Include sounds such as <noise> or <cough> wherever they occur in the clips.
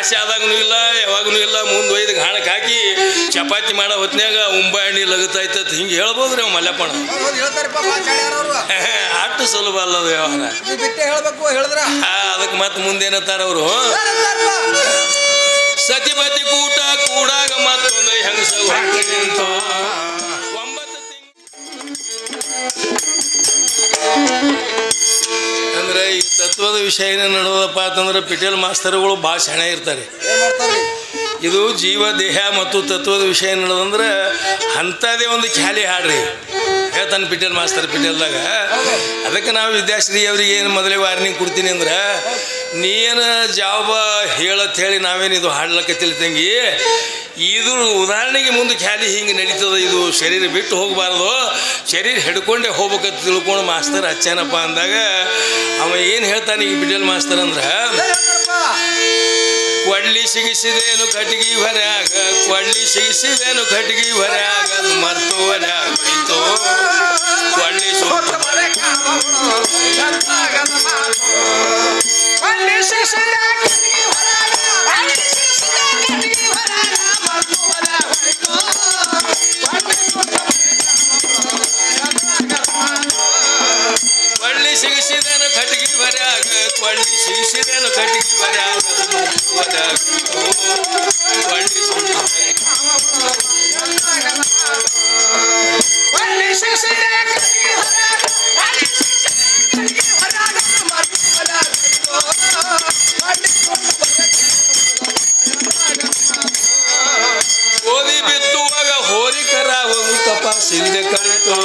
ಆಸೆ ಆದಾಗೂ ಇಲ್ಲ ಯಾವಾಗನು ಇಲ್ಲ ಮುಂದೆ ಒಯ್ದು ಗಾಣಕ್ಕೆ ಹಾಕಿ ಚಪಾತಿ ಮಾಡೋ ಹೊತ್ನ್ಯಾಗ ಉಂಬಾಣಿ ಲಗತಾಯ್ತತ್. ಹಿಂಗೆ ಹೇಳ್ಬೋದು ರೀ ಮಲ್ಲಪ್ಪಣ ಅಷ್ಟು ಸುಲಭ ಅಲ್ಲದ ವ್ಯವಹಾರ ಬಿಟ್ಟೆ ಹೇಳ್ಬೇಕು ಹೇಳಿದ್ರ? ಅದಕ್ಕೆ ಮತ್ತೆ ಮುಂದೇನತ್ತಾರ ಅವರು? ಸತಿಪತಿ ಕೂಟ ಕೂಡಾಗ ಮತ್ತೊಂದು ಹೆಂಗಸ ನಿಂತು. ವಿಷಯ ಏನೇನು ನಡೆದಪ್ಪ ಅಂತಂದ್ರೆ ಪಿಟೇಲ್ ಮಾಸ್ತರ್ಗಳು ಭಾಳ ಸೆಣೆ ಇರ್ತಾರೆ. ಏನ್ ಇದು ಜೀವ, ದೇಹ ಮತ್ತು ತತ್ವದ ವಿಷಯ ನಡೆದಂದ್ರೆ ಅಂಥದ್ದೇ ಒಂದು ಖ್ಯಾಲಿ ಹಾಡ್ರಿ. ಹೇಳ್ತಾನೆ ಪಿಟೇಲ್ ಮಾಸ್ತರ್ ಪಿಟೇಲ್ದಾಗ ಅದಕ್ಕೆ ನಾವು ವಿದ್ಯಾಶ್ರೀ ಅವ್ರಿಗೆ ಏನು ಮೊದಲೇ ವಾರ್ನಿಂಗ್ ಕೊಡ್ತೀನಿ ಅಂದ್ರೆ ನೀನು ಜಾಬ ಹೇಳತ್ ಹೇಳಿ ನಾವೇನು ಇದು ಹಾಡ್ಲಕತ್ತಿಲ್ಲ ತಂಗಿ ಇದು ಉದಾಹರಣೆಗೆ ಮುಂದೆ ಖ್ಯಾಲಿ ಹಿಂಗೆ ನಡೀತದ ಇದು ಶರೀರ ಬಿಟ್ಟು ಹೋಗಬಾರ್ದು ಶರೀರ ಹಿಡ್ಕೊಂಡೇ ಹೋಗ್ಬೇಕಂತ ತಿಳ್ಕೊಂಡು ಮಾಸ್ತರ್ ಹಚ್ಚಾನಪ್ಪ ಅಂದಾಗ ಅವ ಏನು ಹೇಳ್ತಾನೆ ಈಗ ಬಿಡಲ್ ಮಾಸ್ತರ್ ಅಂದ್ರೆ ಕೊಳ್ಳಿ ಸಿಗಿಸಿದೇನು ಕಟ್ಗಿ ಹೊರ್ಯಾಗ ಕೊಳ್ಳಿ ಸಿಗಿಸಿದೇನು ಕಟ್ಗಿ ಹೊರ್ಯಾಗ ಅದು ಮರ್ತು ಕೊಳ್ಳಿ ಸುತ್ತ ಗೋಧಿ ಬಿತ್ತುವಾಗ ಹೋರಿಕರ ಒಂದು ತಪಾಸಿಲ್ದೆ ಕಳಿತು.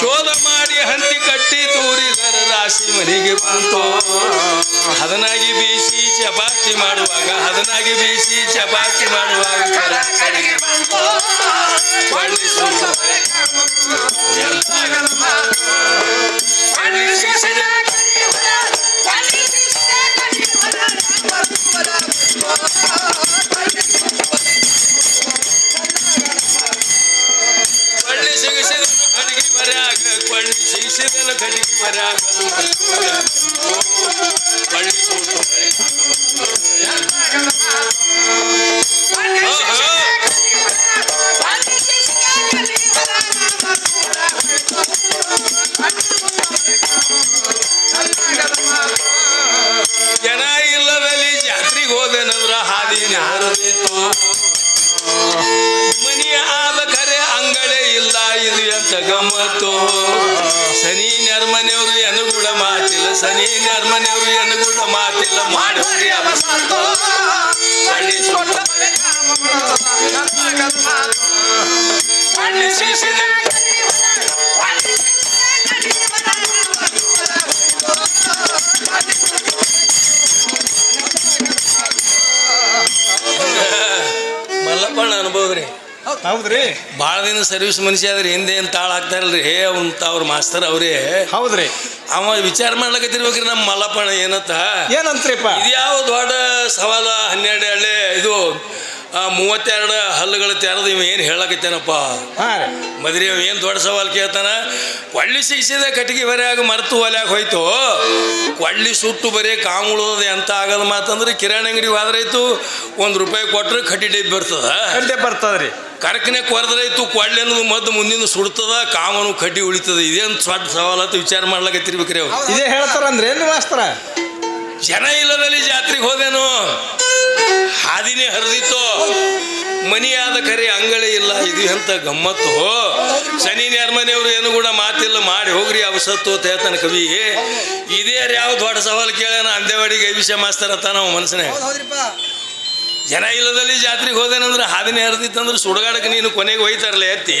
ಶೋಧ ಮಾಡಿ ಹಂತಿ ಕಟ್ಟಿ ತೂರಿದರ ರಾಶಿ ಮನೆಗೆ ಬಂತು. ಹದನಾಗಿ ಬೀಸಿ ಚಪಾತಿ ಮಾಡುವಾಗ, ಹದನಾಗಿ ಬೀಸಿ ಚಪಾತಿ ಮಾಡುವಾಗ ಮರ್ಯಾಗ ಕೊಳ್ಳಿ ಸಿಗಿಸಿದನು ಕಡಿಗೆ ಮರ ಜನ ಇಲ್ಲದಲ್ಲಿ ಜಾತ್ರೆಗೆ ಹೋದೆನಂದ್ರ ಹಾದಿ ಹರಿದಿತ್ತು ಮನೆಯ ಇಲ್ಲ ಅಂತ ಗಮ್ಮತ್ತು. ಸನಿ ಏನು ಕೂಡ ಮಾತಿಲ್ಲ, ಸನಿ ಏನು ಕೂಡ ಮಾತಿಲ್ಲ. ಮಾಡಿ ಮಲ್ಲಪ್ಪಣ್ಣ ಅನುಭವ ಕೊಳ್ಳಿ ಹೌದ್ರಿ. ಭಾಳ ದಿನ ಸರ್ವಿಸ್ ಮನುಷ್ಯ ಆದ್ರೆ ಹಿಂದೆ ಏನು ತಾಳ ಹಾಕ್ತಾರಲ್ರಿ? ಹೇ ಅಂತ ಅವ್ರ ಮಾಸ್ತರ್ ಅವರೇ. ಹೌದ್ರಿ. ಅವ ವಿಚಾರ ಮಾಡ್ಲಕತ್ತಿರ್ಬೇಕ್ರಿ ನಮ್ಮ ಮಲ್ಲಪ್ಪಣ ಏನತ್ತ ಏನಂತ್ರಿಪ್ಪ? ಇದ್ಯಾವ ದೊಡ್ಡ ಸವಾಲ ಹನ್ನೆರಡು ಹಳ್ಳಿ ಇದು ಆ, ಮೂವತ್ತೆರಡು ಹಲ್ಲುಗಳು ತೆರೆದು ಇವ ಏನು ಹೇಳಕತ್ತೇನಪ್ಪ? ಮದ್ರಿ ಅವ ಏನು ದೊಡ್ಡ ಸವಾಲ್ ಕೇಳ್ತಾನ? ಕೊಳ್ಳಿ ಸಿಗಿಸಿದ ಕಟ್ಟಿಗೆ ಬರೆಯಾಗ ಮರ್ತು ಒಲ್ಯಾಗ ಹೋಯ್ತು. ಕೊಳ್ಳಿ ಸುಟ್ಟು ಬರೀ ಕಾಮುಳೋದು ಎಂತ ಆಗಲ್ಲ ಮಾತಂದ್ರೆ ಕಿರಾಣಿ ಅಂಗಡಿ ಹೋದ್ರಾಯ್ತು ಒಂದು ರೂಪಾಯಿ ಕೊಟ್ಟರೆ ಕಟ್ಟಿ ಡಬ್ಬಿ ಬರ್ತದ. ಬರ್ತದ್ರಿ. ಕರ್ಕನೆ ಕೊರದ್ರೈತು ಅನ್ನೋದು ಮದ್ದು ಮುಂದಿನ ಸುಡ್ತದ ಕಾಮನು ಕಡ್ಡಿ ಉಳಿತದ. ಇದೇನು ದೊಡ್ಡ ಸವಾಲತ್ತು ವಿಚಾರ ಮಾಡ್ಲಕತ್ತಿರ್ಬೇಕ್ರಿ ಅವ್ರು. ಇದೇ ಹೇಳ್ತಾರಂದ್ರೆ ಏನು ಮಾಸ್ತರ? ಜನ ಇಲ್ಲದಲ್ಲಿ ಜಾತ್ರೆಗೆ ಹೋದೇನು ಹಾದಿನೇ ಹರಿದಿತ್ತು? ಮನಿಯಾದ ಕರೆ ಅಂಗಳಿ ಇಲ್ಲ ಇದು ಎಂತ ಗಮ್ಮತ್ತು? ಶನಿ ನೇರ್ಮನೆಯವರು ಏನು ಕೂಡ ಮಾತಿಲ್ಲ ಮಾಡಿ ಹೋಗ್ರಿ ಅವಸತ್ತು ಅಂತ ಹೇಳ್ತಾನೆ ಕವಿ ಇದೇ ಯಾವ ದೊಡ್ಡ ಸವಾಲು ಕೇಳೋಣ ಅಂದೇವಾಡಿಗೆ ವಿಷಯ ಮಾಸ್ತಾರ ಅಂತ ನಾವು ಮನಸ್ಸಿನ ಜನ ಇಲ್ಲದಲ್ಲಿ ಜಾತ್ರೆಗೆ ಹೋದೇನಂದ್ರೆ ಹಾದಿನ ಹರಿದಿತ್ತಂದ್ರೆ ಸುಡಗಾಡಕ್ಕೆ ನೀನು ಕೊನೆಗೆ ಹೋಯ್ತಾರಲ್ಲ ಎತ್ತಿ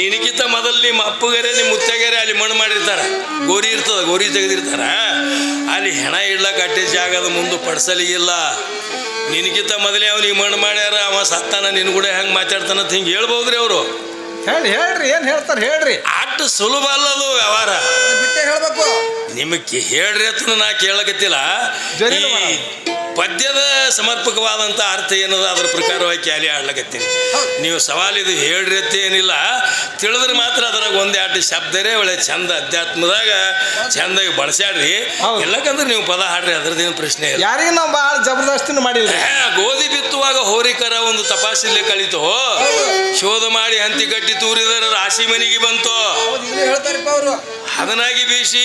ನಿನಗಿಂತ ಮೊದಲು ನಿಮ್ಮ ಅಪ್ಪಗರೆ ನಿಮ್ಮ ಮುತ್ತಗೆರೆ ಅಲ್ಲಿ ಮಣ್ಣು ಮಾಡಿರ್ತಾರ. ಗೋರಿ ಇರ್ತದ ಗೋರಿ ತೆಗೆದಿರ್ತಾರ. ಅಲ್ಲಿ ಹೆಣ ಇಡ್ಲಕ್ಕ ಅಟ್ಟೆ ಜಾಗದ ಮುಂದೆ ಪಡ್ಸಲಿಗಿಲ್ಲ ನಿನಗಿಂತ ಮೊದಲೇ ಅವ್ನಿಗೆ ಮಣ್ಣು ಮಾಡ್ಯಾರ ಅವ ಸತ್ತಾನ ನಿನ್ನ ಕೂಡ ಹೆಂಗೆ ಮಾತಾಡ್ತಾನ ಅಂತ ಹಿಂಗೆ ಹೇಳ್ಬೋದ್ರಿ ಅವರು. ಹೇಳಿ ಹೇಳ್ರಿ ಏನು ಹೇಳ್ತಾರ ಹೇಳ್ರಿ. ಅಷ್ಟು ಸುಲಭ ಅಲ್ಲದು ವ್ಯವಹಾರ. ಬಿಟ್ಟೆ ಹೇಳ್ಬೇಕು. ನಿಮಗೆ ಹೇಳ್ರಿ ಅಂತ ನಾ ಕೇಳಕತ್ತಿಲ್ಲ. ಪದ್ಯದ ಸಮರ್ಪಕವಾದಂಥ ಅರ್ಥ ಏನದ? ಅದ್ರ ಪ್ರಕಾರವಾಗಿ ಕ್ಯಾಲಿ ಆಡ್ಲಕತ್ತೀನಿ. ನೀವು ಸವಾಲಿದು ಹೇಳ್ರಿ ಅಂತ ಏನಿಲ್ಲ. ತಿಳಿದ್ರೆ ಮಾತ್ರ ಅದ್ರಾಗ ಒಂದೇ ಆಟ ಶಬ್ದರೇ ಒಳ್ಳೆ ಚಂದ ಅಧ್ಯಾತ್ಮದಾಗ ಚಂದಾಗಿ ಬಳಸ್ಯಾಡ್ರಿ. ಎಲ್ಲಕಂದ್ರೆ ನೀವು ಪದ ಹಾಡ್ರಿ ಅದ್ರದ್ದೇನು ಪ್ರಶ್ನೆ ಇಲ್ಲ. ಯಾರಿಗೆ ನಾವು ಭಾಳ ಜಬರ್ದಸ್ತಿನ ಮಾಡಿಲ್ಲ ಗೋಧಿ ಬಿತ್ತುವಾಗ ಹೋರಿಕರ ಒಂದು ತಪಾಸಿಲೆ ಕಳಿತು. ಶೋಧ ಮಾಡಿ ಹಂತಿ ಕಟ್ಟಿ ತೂರಿದರೆ ರಾಶಿ ಮನೆಗೆ ಬಂತು. ಹದನಾಗಿ ಬೀಸಿ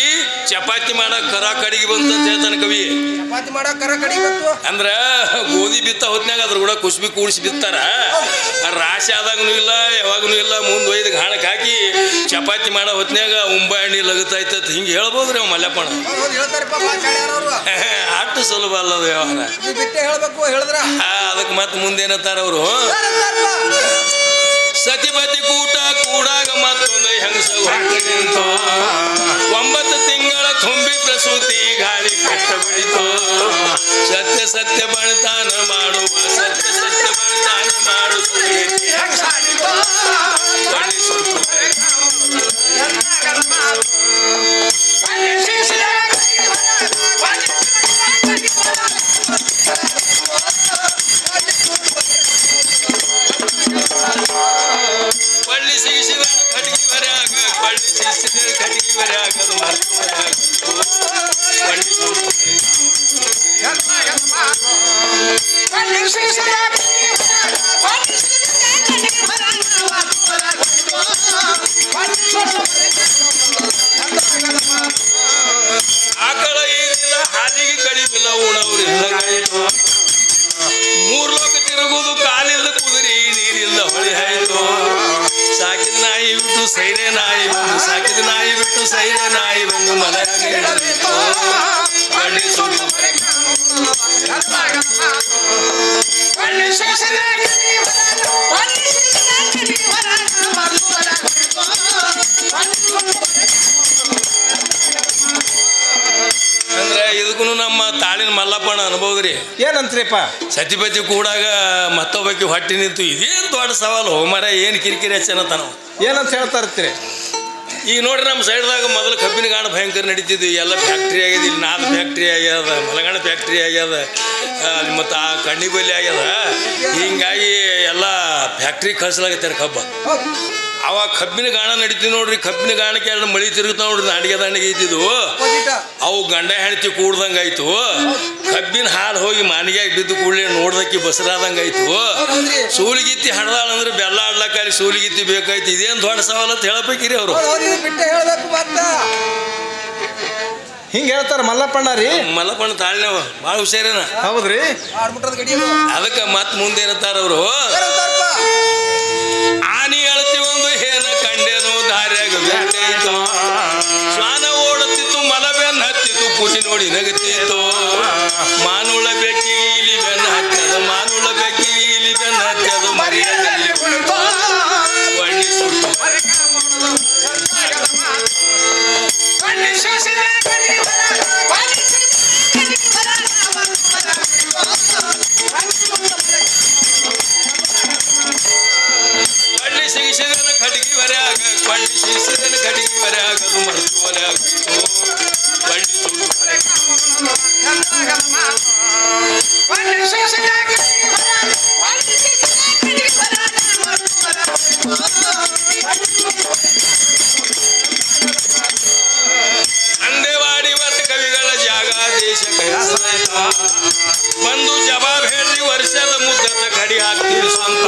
ಚಪಾತಿ ಮಾಡಕ್ ಕರ ಕಡಿಗೆ ಬಂತ ಅಂತ ಹೇಳ್ತಾನೆ ಕವಿ. ಚಪಾತಿ ಮಾಡಕ್ ಕರ ಕಡಿ ಅಂದ್ರ ಗೋಧಿ ಬಿತ್ತ ಹೊತ್ನಾಗ ಅದ್ರ ಕೂಡ ಕುಸ್ಬಿ ಕೂಡಿಸಿ ಬಿತ್ತಾರ. ರಾಶಿ ಆದಾಗ್ನು ಇಲ್ಲ ಯಾವಾಗನು ಇಲ್ಲ ಮುಂದೆ ಒಯ್ದು ಗಾಣಕ್ಕೆ ಹಾಕಿ ಚಪಾತಿ ಮಾಡೋ ಹೊತ್ನಾಗ ಉಂಬಾಣಿ ಲಗತೈತ ಹಿಂಗೆ ಹೇಳ್ಬೋದ್ರಿ ಅವ್ ಮಲ್ಯಪ್ಪಣ <laughs> ಅಷ್ಟು ಸುಲಭ ವ್ಯವಹಾರ. ಬಿಟ್ಟೆ ಹೇಳ್ಬೇಕು ಹೇಳಿದ್ರ? ಅದಕ್ಕೆ ಮತ್ತೆ ಮುಂದೇನತ್ತಾರ ಅವರು? ಸತಿಪತಿ ಕೂಟ ಕೂಡಾಗ ಮತ್ತೊಂದು ಹೆಂಗಸ ಹೊರಟು ಒಂಬತ್ತು ತಿಂಗಳ ತುಂಬಿ ಪ್ರಸೂತಿ ಗಾಳಿ ಕಟ್ಟ ಬಿಡಿತೋ ಸತ್ಯ ಸತ್ಯ ಬಣತಾನ ಮಾಡುವ, ಸತ್ಯ ಸತ್ಯ ಬಣತಾನ ಮಾಡು Thank ಬಳ್ಳಿ ಬಳ್ಳಿ ಸಿಗಿಸಿದ ಕಟ್ಟಿಗೆ ಬರೆಯಾಗ ಅದು ಮರ್ತು ಬರೆಯಾಗ ಬಳ್ಳಿ ಸುಟ್ಟು ಆಕಳ ಕಡಿತು ಮೂರ್ ಲೋಕ ತಿರುಗುದು ಕಾಲಿಲ್ಲ ಕುದುರಿ ನೀರಿಲ್ಲ ಹೊಳಿ ಆಯ್ತು ಸಾಕಿದ ನಾಯಿ ಬಿಟ್ಟು ಸೈರೆ ನಾಯಿ ಬಂದು ಸಾಕಿದ ನಾಯಿ ಬಿಟ್ಟು ಸೈರೆ ನಾಯಿ ಬಂದು ಮನೆಯಾಗ ಹಿಡಿದಿತ್ತು ಬಳ್ಳಿ ಸುಟ್ಟು ಅಂದ್ರೆ ಇದಕ್ಕೂ ನಮ್ಮ ತಾಳಿನ ಮಲ್ಲಪ್ಪನ ಅನ್ಬೋದ್ರಿ ಏನಂತ್ರಿಪ್ಪ ಸತಿಪತಿ ಕೂಡಾಗ ಮತ್ತೊಬ್ಬಕ್ಕೆ ಹೊಟ್ಟೆ ನಿಂತು ಇದೇನು ದೊಡ್ಡ ಸವಾಲು. ಮರ ಏನು ಕಿರಿಕಿರಿ ಹಚ್ಚನತನ ಏನಂತ ಹೇಳ್ತಾ ಇರ್ತೀರಿ? ಈಗ ನೋಡ್ರಿ ನಮ್ಮ ಸೈಡ್ದಾಗ ಮೊದಲು ಕಬ್ಬಿನ ಗಾಣ ಭಯಂಕರ ನಡೀತಿದ್ವಿ. ಎಲ್ಲ ಫ್ಯಾಕ್ಟ್ರಿ ಆಗ್ಯದ ಇಲ್ಲಿ ನಾದ ಫ್ಯಾಕ್ಟ್ರಿ ಆಗ್ಯದ ಮಲಗಾಣ ಫ್ಯಾಕ್ಟ್ರಿ ಆಗ್ಯದ ಅಲ್ಲಿ ಮತ್ತು ಆ ಕಣ್ಣಿ ಆಗ್ಯದ. ಹೀಗಾಗಿ ಎಲ್ಲ ಫ್ಯಾಕ್ಟ್ರಿ ಕಳ್ಸಲಾಗತ್ತಾರೆ ಕಬ್ಬ. ಅವಾಗ ಕಬ್ಬಿನ ಗಾಣ ನಡೀತೀವಿ ನೋಡ್ರಿ ಕಬ್ಬಿನ ಗಾಣಕ್ಕೆ ಎರಡು ಮಳಿ ತಿರುಗುತ್ತ ನೋಡ್ರಿ ನಾಡಿಗೆ ದಾಂಡಿಗೆ ಇದ್ದಿದ್ವು. ಅಪೋಸಿಟ ಅವು ಗಂಡ ಹೆಂಡತಿ ಕೂಡ್ದಂಗಾಯ್ತು. ಕಬ್ಬಿನ ಹಾಲು ಹೋಗಿ ಮಾನಿಗ್ಯಾಗ ಬಿದ್ದು ಕೂಡಲೇ ನೋಡ್ದಕ್ಕಿ ಬಸರಾದಂಗಾಯ್ತು ಆಯ್ತು. ಸೂಲಿಗಿತ್ತಿ ಹಡ್ದಾಳ ಅಂದ್ರೆ ಬೆಲ್ಲ ಆಡ್ಲಕ್ಕಾಗಿ ಸೂಲಿಗಿತ್ತಿ ಬೇಕಾಯ್ತು. ಇದೇನು ದೊಡ್ಡ ಸವಾಲು ಅಂತ ಹೇಳಬೇಕಿರಿ ಅವರು. ಹಿಂಗೆ ಹೇಳ್ತಾರ ಮಲ್ಲಪ್ಪಣ್ಣ ರೀ. ಮಲ್ಲಪ್ಪಣ್ಣ ತಾಳ್ನವ ಭಾಳ ಹುಷಾರೇನ? ಹೌದ್ರಿ. ಅದಕ್ಕೆ ಮತ್ತೆ ಮುಂದೇನತ್ತಾರ ಅವರು? ಏನಂತಾರಪ್ಪ? ಆನಿ ಅಳತಿ ಕುಟಿ ನೋಡಿ ನಗುತ್ತಿತ್ತು ಮಾನುಳ ಬೆಕ್ಕಿಗೆ ಇಲಿ ಬೆನ್ನ ಹಚ್ಚದು ಮಾನುಳ ಬೆಕ್ಕಿಗೆ ಇಲಿ ಬೆನ್ನ ಹಚ್ಚದು ಮರಿಯಲ್ಲಿ ಕುಳಿತು ಒಳ್ಳಿ ಸುಟ್ಟು ಕಡಿಗೆ ವರೆ ಆಗ ಕೊಳ್ಳಿ ಸಿಗಿಸಿದನು ಕಡಿಗೆ ವರೆ ಆಗದು ಮರೆತು ವರೆ ಆಗ ಬಂದು ಜವಾಬ್ ಹೇಳ್ರಿ, ವರ್ಷದ ಮುದ್ದ ಗಡಿ ಹಾಕ್ತೀವಿ ಸಂತ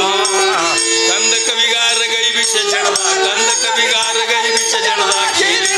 ಕಂದ ಕವಿಗಾರ ಗೈ ವಿಷ ಜನ ಕಂದ ಕವಿಗಾರ ಗೈ ವಿಷ ಜನ ಕೇಳಿ